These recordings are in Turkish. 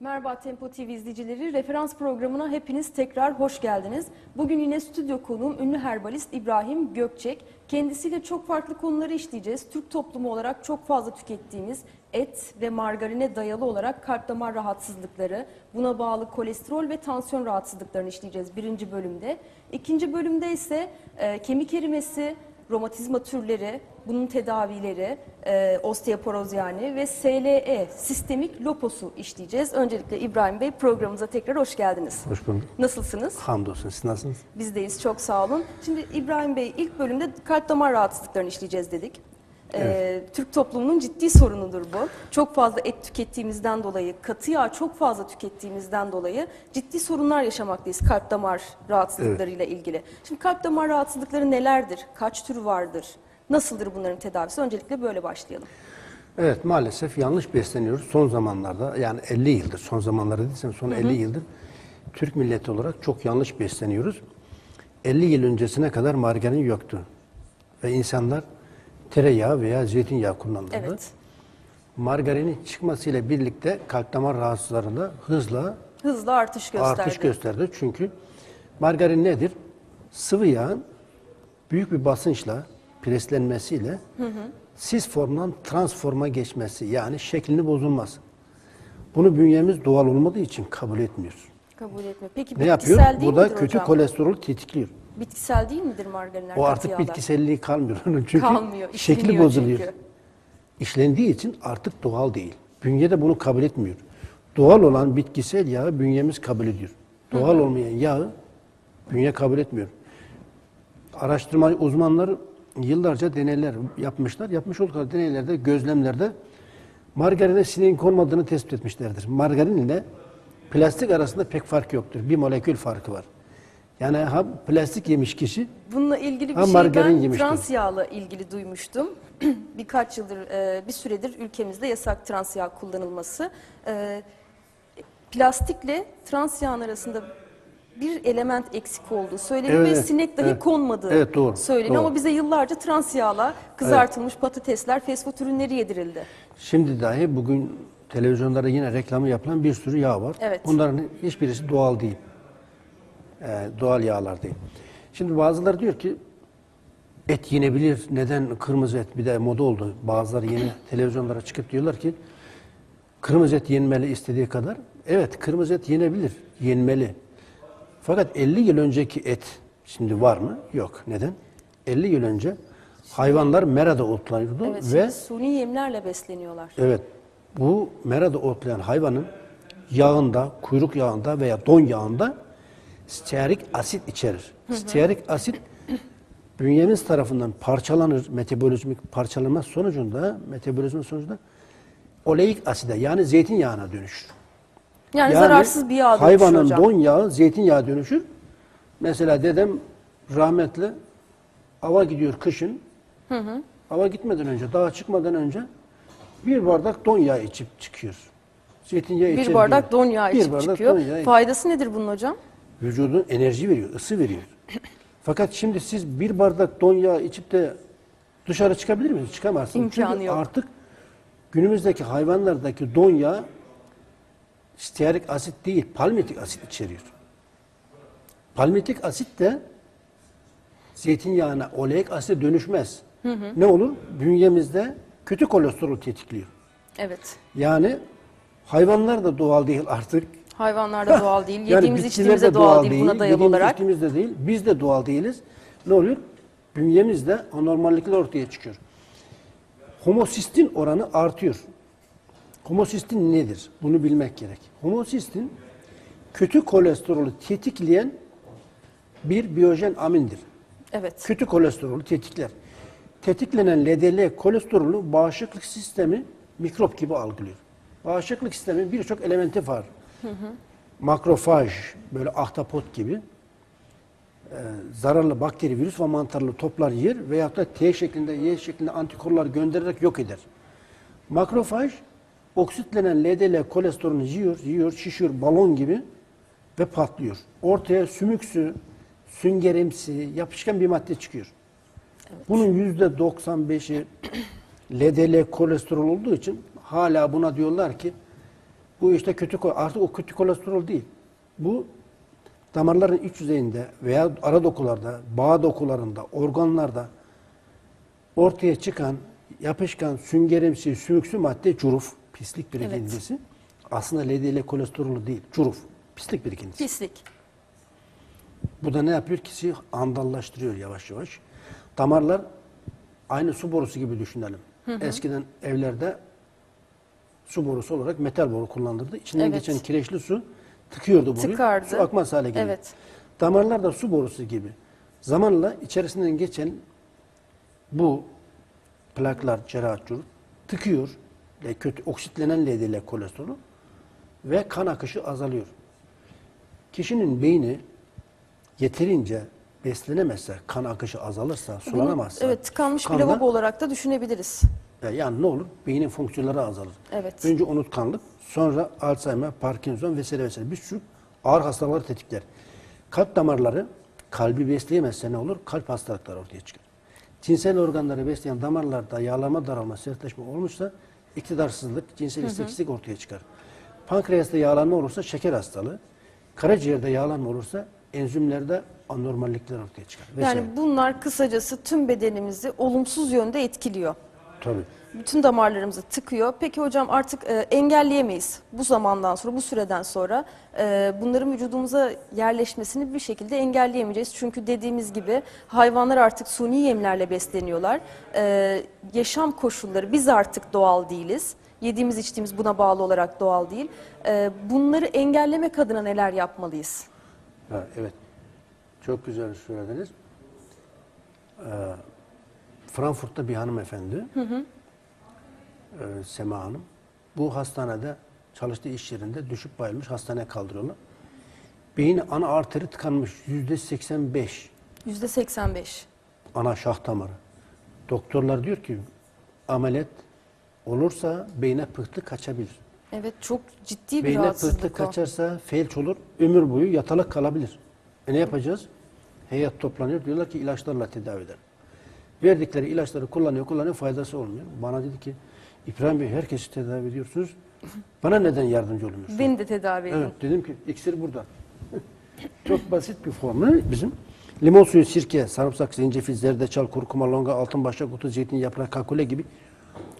Merhaba Tempo TV izleyicileri. Referans programına hepiniz tekrar hoş geldiniz. Bugün yine stüdyo konuğum ünlü herbalist İbrahim Gökçek. Kendisiyle çok farklı konuları işleyeceğiz. Türk toplumu olarak çok fazla tükettiğimiz et ve margarine dayalı olarak kalp damar rahatsızlıkları, buna bağlı kolesterol ve tansiyon rahatsızlıklarını işleyeceğiz birinci bölümde. İkinci bölümde ise e, kemik erimesi, romatizma türleri, bunun tedavileri, e, osteoporoz yani ve SLE, sistemik loposu işleyeceğiz. Öncelikle İbrahim Bey programımıza tekrar hoş geldiniz. Hoş bulduk. Nasılsınız? Hamdolsun. Siz nasılsınız? Bizdeyiz, çok sağ olun. Şimdi İbrahim Bey ilk bölümde kalp damar rahatsızlıklarını işleyeceğiz dedik. Ee, Türk toplumunun ciddi sorunudur bu. Çok fazla et tükettiğimizden dolayı, katı yağ çok fazla tükettiğimizden dolayı ciddi sorunlar yaşamaktayız kalp damar rahatsızlıklarıyla ilgili. Şimdi kalp damar rahatsızlıkları nelerdir? Kaç tür vardır? Nasıldır bunların tedavisi? Öncelikle böyle başlayalım. Evet maalesef yanlış besleniyoruz. Son zamanlarda yani 50 yıldır, son zamanlarda değilsem son 50 yıldır Türk milleti olarak çok yanlış besleniyoruz. 50 yıl öncesine kadar margarin yoktu. Ve insanlar tereyağı veya zeytinyağı kullanırdı. Evet. Margarinin çıkmasıyla birlikte kalp damar rahatsızlarında hızla Hızlı artış gösterdi. artış gösterdi. Çünkü margarin nedir? Sıvı yağın büyük bir basınçla, preslenmesiyle sis formdan transforma geçmesi yani şeklini bozulması. Bunu bünyemiz doğal olmadığı için kabul etmiyor. Kabul etmiyor. Peki Ne yapıyor? Bu da kötü hocam? kolesterolü tetikliyor. Bitkisel değil midir margarinler? O artık yağlar? bitkiselliği kalmıyor onun çünkü Kalmıyor, şekli bozuluyor. çünkü. İşlendiği için artık doğal değil. Bünye de bunu kabul etmiyor. Doğal olan bitkisel yağı bünyemiz kabul ediyor. Doğal olmayan yağı bünye kabul etmiyor. Araştırma uzmanları yıllarca deneyler yapmışlar. Yapmış oldukları deneylerde, gözlemlerde margarine sineğin konmadığını tespit etmişlerdir. Margarin ile plastik arasında pek fark yoktur. Bir molekül farkı var. Yani ha plastik yemiş kişi Bununla ilgili bir şey ben yemiştim. trans yağla ilgili duymuştum. Birkaç yıldır, e, bir süredir ülkemizde yasak trans yağ kullanılması. E, Plastikle trans yağın arasında bir element eksik olduğu söyleniyor Evet, ve evet, sinek dahi evet. konmadığı Evet, doğru, söyleniyor. doğru. Ama bize yıllarca trans yağla kızartılmış patatesler, fast food ürünleri yedirildi. Şimdi dahi bugün televizyonlarda yine reklamı yapılan bir sürü yağ var. Evet. Bunların hiçbirisi doğal değil. Ee, doğal yağlar değil. Şimdi bazıları diyor ki et yenebilir. Neden kırmızı et bir de moda oldu. Bazıları yeni televizyonlara çıkıp diyorlar ki kırmızı et yenmeli istediği kadar. Evet kırmızı et yenebilir. Yenmeli. Fakat 50 yıl önceki et şimdi var mı? Yok. Neden? 50 yıl önce hayvanlar merada otlanıyordu Evet, ve suni yemlerle besleniyorlar. Evet. Bu merada otlayan hayvanın yağında, kuyruk yağında veya don yağında stearik asit içerir. Stearik asit bünyemiz tarafından parçalanır, metabolizmik parçalanma sonucunda, metabolizma sonucunda oleik aside yani zeytinyağına dönüşür. Yani, zararsız bir yağ dönüşür Hayvanın hocam. don yağı zeytinyağı dönüşür. Mesela dedem rahmetli ava gidiyor kışın. Ava gitmeden önce, dağa çıkmadan önce bir bardak don yağı içip çıkıyor. Zeytinyağı bir içeri bardak don yağı Bir içip bardak çıkıyor. don yağı içip- Faydası nedir bunun hocam? Vücudun enerji veriyor, ısı veriyor. Fakat şimdi siz bir bardak don yağı içip de dışarı çıkabilir misiniz? Çıkamazsınız. İmkanı Çünkü yok. artık günümüzdeki hayvanlardaki don yağı stearik asit değil, palmitik asit içeriyor. Palmitik asit de zeytinyağına oleik asite dönüşmez. Ne olur? Bünyemizde kötü kolesterol tetikliyor. Evet. Yani hayvanlar da doğal değil artık. Hayvanlarda doğal değil. Yani Yediğimiz içtiğimiz de doğal değil. Buna dayalı yediğimiz olarak. içtiğimiz de değil. Biz de doğal değiliz. Ne oluyor? Bünyemizde anormallikler ortaya çıkıyor. Homosistin oranı artıyor. Homosistin nedir? Bunu bilmek gerek. Homosistin kötü kolesterolü tetikleyen bir biyojen amindir. Evet. Kötü kolesterolü tetikler. Tetiklenen LDL kolesterolü bağışıklık sistemi mikrop gibi algılıyor. Bağışıklık sistemin birçok elementi var. Makrofaj, böyle ahtapot gibi e, zararlı bakteri, virüs ve mantarlı toplar yer veyahut da T şeklinde, Y şeklinde antikorlar göndererek yok eder. Makrofaj oksitlenen LDL kolesterolünü yiyor, yiyor, şişiyor balon gibi ve patlıyor. Ortaya sümüksü, süngerimsi, yapışkan bir madde çıkıyor. Bunun yüzde 95'i LDL kolesterol olduğu için hala buna diyorlar ki Bu işte kötü artık o kötü kolesterol değil. Bu damarların iç yüzeyinde veya ara dokularda, bağ dokularında, organlarda ortaya çıkan yapışkan, süngerimsi, sümüksü madde curuf, pislik birikintisi. Aslında LDL kolesterolü değil, curuf, pislik birikintisi. Pislik. Bu da ne yapıyor? Kişiyi andallaştırıyor yavaş yavaş. Damarlar aynı su borusu gibi düşünelim. Eskiden evlerde su borusu olarak metal boru kullanılırdı. İçinden Evet. geçen kireçli su tıkıyordu boruyu. Tıkardı. Su akmaz hale geliyor. Evet. Damarlar da su borusu gibi. Zamanla içerisinden geçen bu plaklar, cerrahatçur tıkıyor. Ve kötü oksitlenen LDL kolesterolü ve kan akışı azalıyor. Kişinin beyni yeterince beslenemezse, kan akışı azalırsa, sulanamazsa, evet tıkanmış bir lavabo olarak da düşünebiliriz. Ya Yani ne olur? Beynin fonksiyonları azalır. Evet. Önce unutkanlık, sonra Alzheimer, Parkinson vesaire vesaire bir sürü ağır hastalıkları tetikler. Kalp damarları kalbi besleyemezse ne olur? Kalp hastalıkları ortaya çıkar. Cinsel organları besleyen damarlarda yağlama, daralma, sertleşme olmuşsa iktidarsızlık, cinsel isteksizlik ortaya çıkar. Pankreasta yağlanma olursa şeker hastalığı, karaciğerde yağlanma olursa enzimlerde anormallikler ortaya çıkar. Vesaire. Yani bunlar kısacası tüm bedenimizi olumsuz yönde etkiliyor. Tabii. Bütün damarlarımızı tıkıyor. Peki hocam artık e, engelleyemeyiz. Bu zamandan sonra, bu süreden sonra e, bunların vücudumuza yerleşmesini bir şekilde engelleyemeyeceğiz. Çünkü dediğimiz gibi hayvanlar artık suni yemlerle besleniyorlar. E, yaşam koşulları, biz artık doğal değiliz. Yediğimiz içtiğimiz buna bağlı olarak doğal değil. E, bunları engellemek adına neler yapmalıyız? Ha, evet. Çok güzel söylediniz. Ee, Frankfurt'ta bir hanımefendi, Ee, Sema Hanım, bu hastanede çalıştığı iş yerinde düşüp bayılmış, hastaneye kaldırıyorlar. Beyni ana arteri tıkanmış, yüzde 85 Yüzde 85. ana şah damarı. Doktorlar diyor ki ameliyat olursa beyne pıhtı kaçabilir. Evet çok ciddi bir Beyne pıhtı rahatsızlık o. kaçarsa felç olur, ömür boyu yatalak kalabilir. E ne yapacağız? Heyet toplanıyor, diyorlar ki ilaçlarla tedavi eder. Verdikleri ilaçları kullanıyor, kullanıyor, faydası olmuyor. Bana dedi ki, İbrahim Bey herkesi tedavi ediyorsunuz, bana neden yardımcı olmuyorsunuz? Beni de tedavi edin. Evet, dedim ki iksir burada. Çok basit bir formül bizim. Limon suyu, sirke, sarımsak, zencefil, zerdeçal, kurkuma, longa, altın başak otu, zeytin yaprağı, kakule gibi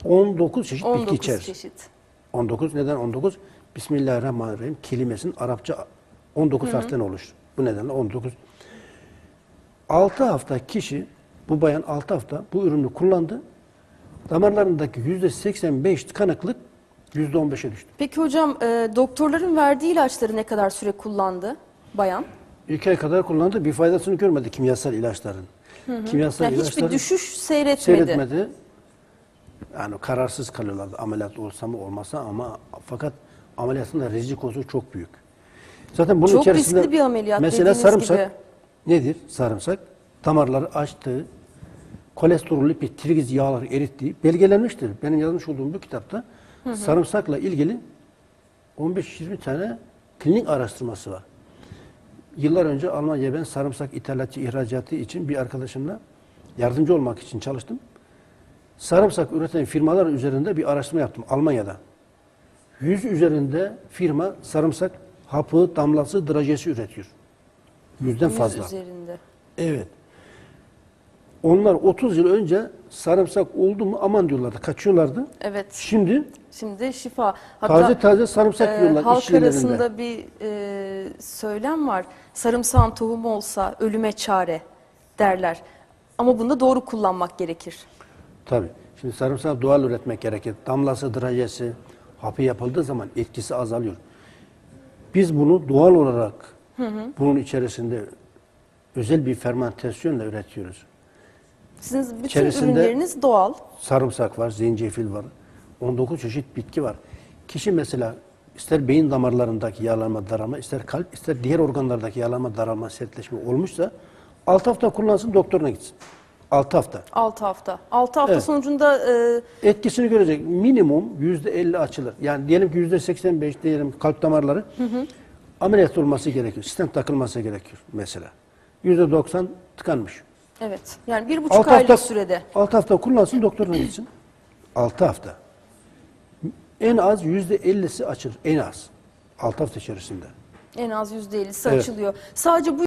19 çeşit bitki 19 içerir. çeşit. 19 neden 19? Bismillahirrahmanirrahim kelimesinin Arapça 19 harften oluşur. Bu nedenle 19. 6 hafta kişi, bu bayan 6 hafta bu ürünü kullandı. Damarlarındaki %85 tıkanıklık %15'e düştü. Peki hocam e, doktorların verdiği ilaçları ne kadar süre kullandı bayan? İlk ay kadar kullandı. Bir faydasını görmedi kimyasal ilaçların. Kimyasal Yani ilaçların hiçbir düşüş seyretmedi. seyretmedi. Yani kararsız kalıyorlardı ameliyat olsa mı olmasa ama fakat ameliyatın da rizikosu çok büyük. Zaten bunun Çok içerisinde riskli bir ameliyat mesela sarımsak gibi. nedir? Sarımsak damarları açtığı, kolesterol, lipid, trigliz yağları erittiği belgelenmiştir. Benim yazmış olduğum bu kitapta sarımsakla ilgili 15-20 tane klinik araştırması var. Yıllar önce Almanya'ya ben sarımsak ithalatçı ihracatı için bir arkadaşımla yardımcı olmak için çalıştım. Sarımsak üreten firmalar üzerinde bir araştırma yaptım Almanya'da. 100 üzerinde firma sarımsak hapı, damlası, drajesi üretiyor. Yüzden Yüz fazla. üzerinde. Evet. Onlar 30 yıl önce sarımsak oldu mu aman diyorlardı, kaçıyorlardı. Evet. Şimdi Şimdi şifa. Hatta taze taze sarımsak e, yiyorlar halk arasında bir e, söylem var. Sarımsağın tohumu olsa ölüme çare derler. Ama bunu da doğru kullanmak gerekir. Tabii. Şimdi sarımsağı doğal üretmek gerekir. Damlası, drajesi, hapı yapıldığı zaman etkisi azalıyor. Biz bunu doğal olarak bunun içerisinde özel bir fermentasyonla üretiyoruz. Sizin bütün İçerisinde- ürünleriniz doğal. Sarımsak var, zencefil var. 19 çeşit bitki var. Kişi mesela ister beyin damarlarındaki yağlanma, daralma, ister kalp, ister diğer organlardaki yağlanma, daralma, sertleşme olmuşsa 6 hafta kullansın doktoruna gitsin. 6 hafta. 6 hafta. 6 hafta Evet. sonucunda e, Etkisini görecek. Minimum yüzde 50 açılır. Yani diyelim ki yüzde 85 diyelim kalp damarları ameliyat olması gerekiyor. Stent takılması gerekiyor mesela. Yüzde 90 tıkanmış. Evet. Yani bir buçuk Altı aylık hafta, sürede. 6 hafta kullansın doktoruna gitsin. 6 hafta. En az %50'si açılır. En az. 6 hafta içerisinde. En az %50'si Evet. açılıyor. Sadece bu